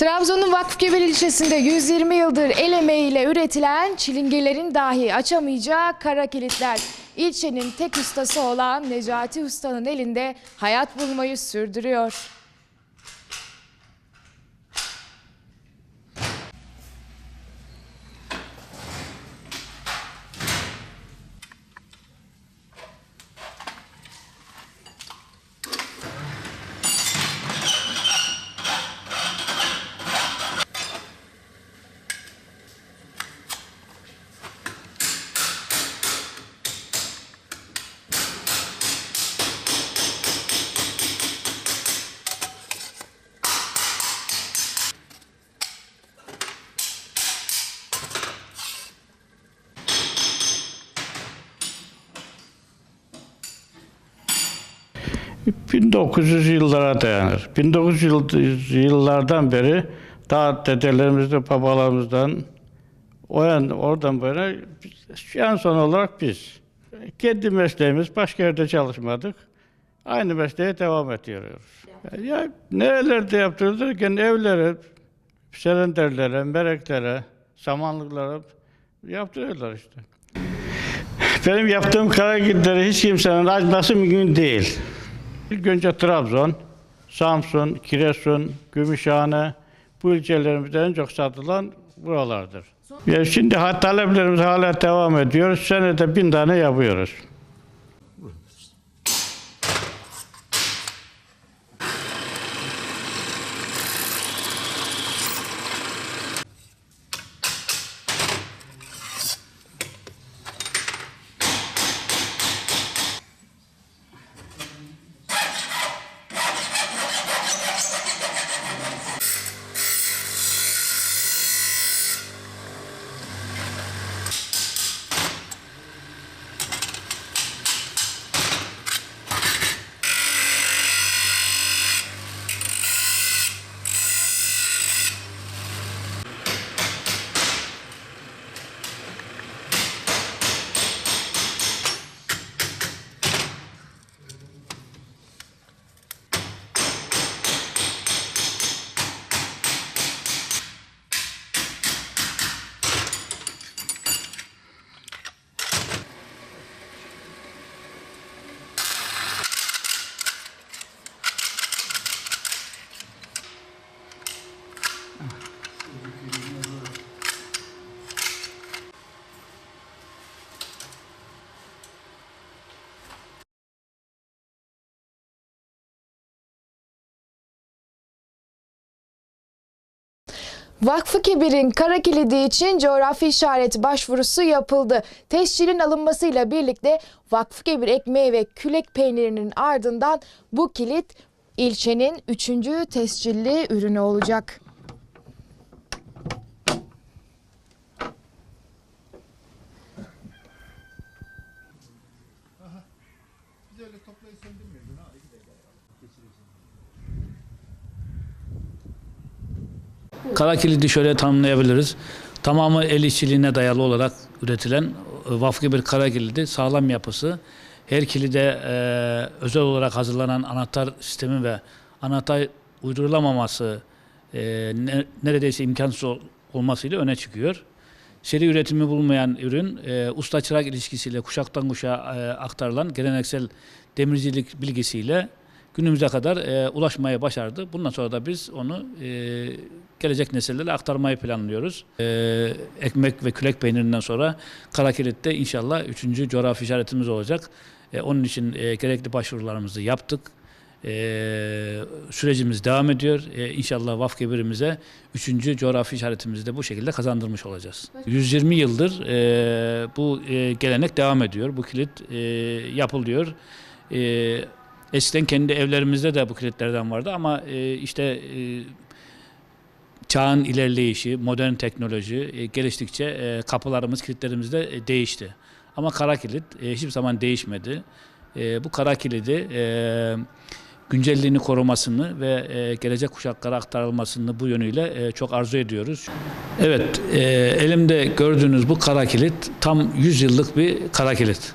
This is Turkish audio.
Trabzon'un Vakfıkebir ilçesinde 120 yıldır el emeğiyle üretilen çilingelerin dahi açamayacağı kara kilitler. İlçenin tek ustası olan Necati Usta'nın elinde hayat bulmayı sürdürüyor. 1900 yıllara dayanır. 1900 yıllardan beri daha dedelerimizden, babalarımızdan o yan, oradan böyle en son olarak biz. Kendi mesleğimiz, başka yerde çalışmadık. Aynı mesleğe devam ediyoruz. Ya nerelerde yaptırılır? Gene evlere, serenderlere, mereklere, samanlıklara yaptırıyorlar işte. Benim yaptığım karagilleri hiç kimsenin açması mümkün değil. İlk önce Trabzon, Samsun, Giresun, Gümüşhane bu ilçelerimizde en çok satılan buralardır. Ya şimdi ha, taleplerimiz hala devam ediyor. Senede bin tane yapıyoruz. Vakfı Kebir'in kara kilidi için coğrafi işaret başvurusu yapıldı. Tescilin alınmasıyla birlikte Vakfı Kebir ekmeği ve külek peynirinin ardından bu kilit ilçenin üçüncü tescilli ürünü olacak. Kara kilidi şöyle tanımlayabiliriz. Tamamı el işçiliğine dayalı olarak üretilen e, vafki bir kara kilidi sağlam yapısı. Her kilide e, özel olarak hazırlanan anahtar sistemi ve anahtar uydurulamaması e, ne- neredeyse imkansız ol- olmasıyla öne çıkıyor. Seri üretimi bulunmayan ürün e, usta çırak ilişkisiyle kuşaktan kuşağa e, aktarılan geleneksel demircilik bilgisiyle günümüze kadar e, ulaşmayı başardı. Bundan sonra da biz onu e, gelecek nesillere aktarmayı planlıyoruz. E, ekmek ve külek peynirinden sonra kara kilitte inşallah üçüncü coğrafi işaretimiz olacak. E, onun için e, gerekli başvurularımızı yaptık. E, sürecimiz devam ediyor. E, inşallah Vafkebir'imize üçüncü coğrafi işaretimizi de bu şekilde kazandırmış olacağız. 120 yıldır e, bu e, gelenek devam ediyor. Bu kilit e, yapılıyor. E, eskiden kendi evlerimizde de bu kilitlerden vardı ama e, işte e, çağın ilerleyişi, modern teknoloji e, geliştikçe e, kapılarımız, kilitlerimiz de e, değişti. Ama kara kilit e, hiçbir zaman değişmedi. E, bu kara kilidi e, güncelliğini korumasını ve e, gelecek kuşaklara aktarılmasını bu yönüyle e, çok arzu ediyoruz. Evet, e, elimde gördüğünüz bu kara kilit tam 100 yıllık bir kara kilit.